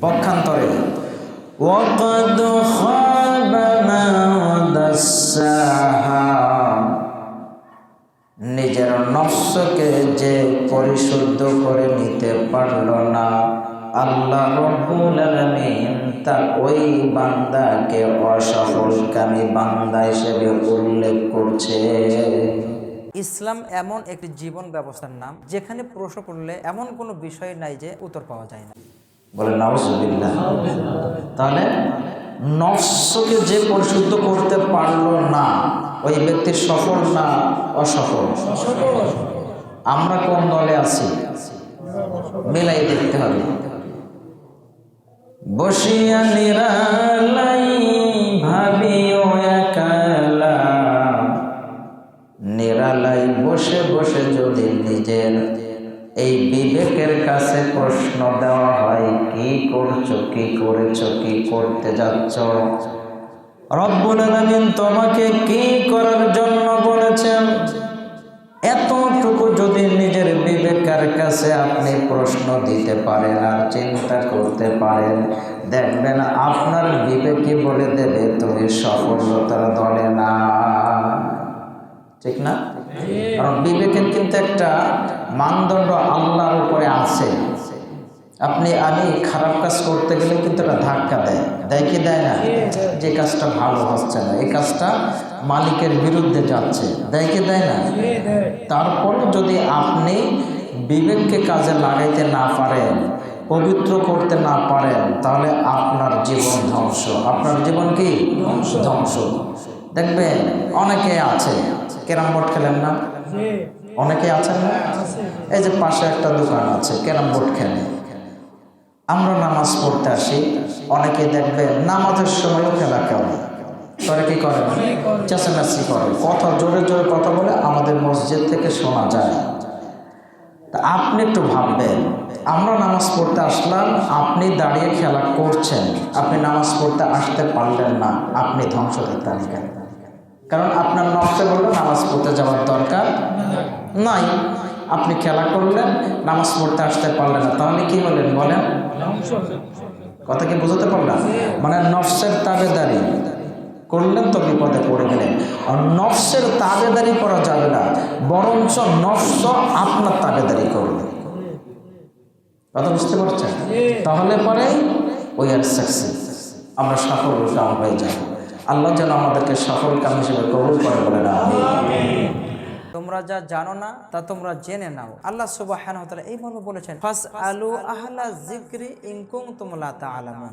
পক্ষান্তরে وقد خاب من دساها নিজের নফসকে যে পরিশুদ্ধ করে নিতে পারল না আল্লাহ রব্বুল আলামিন তার ওই বান্দাকে অসফলকামী বান্দা হিসেবে উল্লেখ করছে ইসলাম এমন একটি জীবন ব্যবস্থার নাম যেখানে প্রশ্ন করলে এমন কোনো বিষয় নাই যে উত্তর পাওয়া যায় না বলে, নাউজুবিল্লাহ। তাহলে নফসকে যে পরিশুদ্ধ করতে পারল না, ওই ব্যক্তি সফল না অসফল? আমরা কোন দলে আছি? মেলাই দেখতে হবে। বসিয়া নিরালাই বিবেকের কাছে প্রশ্ন দেওয়া হয়, কি করছ? কি করেছ? কি করতে যাচ্ছ? রব্বুল আলামিন তোমাকে কি করার জন্য বলেছেন? এতটুকু যদি নিজের বিবেকের কাছে আপনি প্রশ্ন দিতে পারেন আর চিন্তা করতে পারেন, দেখবেন আপনার বিবেকই বলে দেবে, তুমি সফলতার দলে না। ঠিক না? কারণ বিবেকের কিন্তু একটা মানদণ্ড আল্লাহর উপরে আছে। আপনি আমি খারাপ কাজ করতে গেলে কিন্তু একটা ধাক্কা দেয়। দেয় কি দেয় না? যে কাজটা ভালো হচ্ছে না এই কাজটা মালিকের বিরুদ্ধে যাচ্ছে। দেয় কি দেয় না? তারপরে যদি আপনি বিবেককে কাজে লাগাইতে না পারেন পবিত্র করতে না পারেন তাহলে আপনার জীবন ধ্বংস। আপনার জীবন কি? ধ্বংস। দেখবেন অনেকে আছে ক্যারাম বোর্ড খেলেন না? অনেকে আছেন না? এই যে পাশে একটা দোকান আছে ক্যারাম বোর্ড খেলে। আমরা নামাজ পড়তে আসি অনেকে দেখবে নামাজের সময়ও খেলা খেলে। করে কি করে? চেঁচামেচি করে। কথা জোরে জোরে কথা বলে আমাদের মসজিদ থেকে শোনা যায়। তা আপনি একটু ভাববেন আমরা নামাজ পড়তে আসলাম আপনি দাঁড়িয়ে খেলা করছেন আপনি নামাজ পড়তে আসতে পারলেন না আপনি ধ্বংসদের তালিকায় কারণ আপনার নকশে বলল নামাজ পড়তে যাওয়ার দরকার নাই। আপনি খেলা করলেন, নামাজ পড়তে আসতে পারলেন না। তাহলে কি হলেন বলেন? কথা কি বোঝাতে পারলাম? মানে নফসের তাবেদারি করলেন তো বিপদে পড়ে গেলেন। আর নফসের তাবেদারি করা যাবে না, বরঞ্চ নফস আপনার তাবেদারি করবে। কথা বুঝতে পারছেন? তাহলে পরে ওই আর সাকসেস আমরা সফল কাম হয়ে যাব। আল্লাহ যেন আমাদেরকে সফল কাম হিসেবে কবুল করে বলে না তোমরা যা জানো না, তা তোমরা জেনে নাও। আল্লাহ সুবাহ এই মর্মে বলেছেন ফাস আলু আহলা জিক্রি ইনকুম তোমলা তা আলামুন